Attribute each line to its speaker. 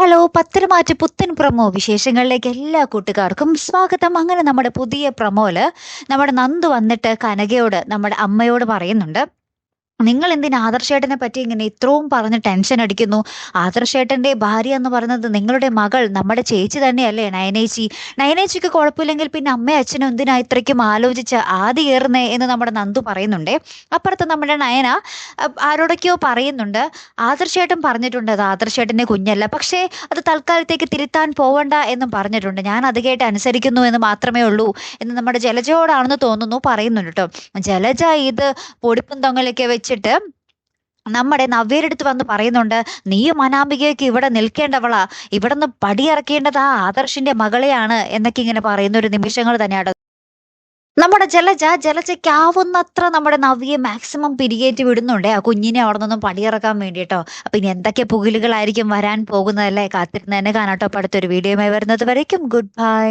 Speaker 1: Hello Patharamattu പുത്തൻ promo വിശേഷങ്ങളിലേക്ക് എല്ലാ കൂട്ടുകാർക്കും സ്വാഗതം. അങ്ങനെ നമ്മുടെ പുതിയ പ്രമോൽ നമ്മുടെ നന്ദു വന്നിട്ട് കനകയോട് നമ്മുടെ അമ്മയോട് പറയുന്നുണ്ട്. നിങ്ങൾ എന്തിന് ആദർശേട്ടനെ പറ്റി ഇങ്ങനെ ഇത്രയും പറഞ്ഞ് ടെൻഷൻ അടിക്കുന്നു? ആദർശേട്ടന്റെ ഭാര്യ എന്ന് പറയുന്നത് നിങ്ങളുടെ മകൾ നമ്മുടെ ചേച്ചി തന്നെയല്ലേ നയനേച്ചി? നയനേച്ചിക്ക് കുഴപ്പമില്ലെങ്കിൽ പിന്നെ അമ്മയും അച്ഛനും എന്തിനാ ഇത്രയ്ക്കും ആലോചിച്ച് ആദ്യ ഏറുന്നേ? എന്ന് നമ്മുടെ നന്ദു പറയുന്നുണ്ടേ. അപ്പുറത്ത് നമ്മുടെ നയന ആരോടൊക്കെയോ പറയുന്നുണ്ട്. ആദർശേട്ടൻ പറഞ്ഞിട്ടുണ്ട് അത് ആദർശേട്ടന്റെ കുഞ്ഞല്ല. പക്ഷേ അത് തൽക്കാലത്തേക്ക് തിരുത്താൻ പോവണ്ട എന്നും പറഞ്ഞിട്ടുണ്ട്. ഞാൻ അത് കേട്ട് അനുസരിക്കുന്നു എന്ന് മാത്രമേ ഉള്ളൂ എന്ന് നമ്മുടെ ജലജയോടാണെന്ന് തോന്നുന്നു പറയുന്നുണ്ട് കേട്ടോ ജലജ ഇത് പൊടിപ്പും തൊങ്ങലൊക്കെ വെച്ചിട്ട് നമ്മുടെ നവ്യരെടുത്ത് വന്ന് പറയുന്നുണ്ട് നീയും അനാമികയൊക്കെ ഇവിടെ നിൽക്കേണ്ടവളാ. ഇവിടെ നിന്ന് പടിയിറക്കേണ്ടത് ആ ആദർശിന്റെ മകളെയാണ് എന്നൊക്കെ ഇങ്ങനെ പറയുന്ന ഒരു നിമിഷങ്ങൾ തന്നെയാണ് നമ്മുടെ ജലജ ജലജയ്ക്കാവുന്നത്ര നമ്മുടെ നവിയെ മാക്സിമം പിരികേറ്റി വിടുന്നുണ്ട്. ആ കുഞ്ഞിനെ അവിടെ നിന്നും പടിയിറക്കാൻ വേണ്ടിയിട്ടോ അപ്പൊ ഇനി എന്തൊക്കെ പുകിലുകളായിരിക്കും വരാൻ പോകുന്നതല്ലേ കാത്തിരുന്ന് തന്നെ കാണാട്ടോ. അടുത്തൊരു വീഡിയോയുമായി വരുന്നത് വരയ്ക്കും ഗുഡ് ബൈ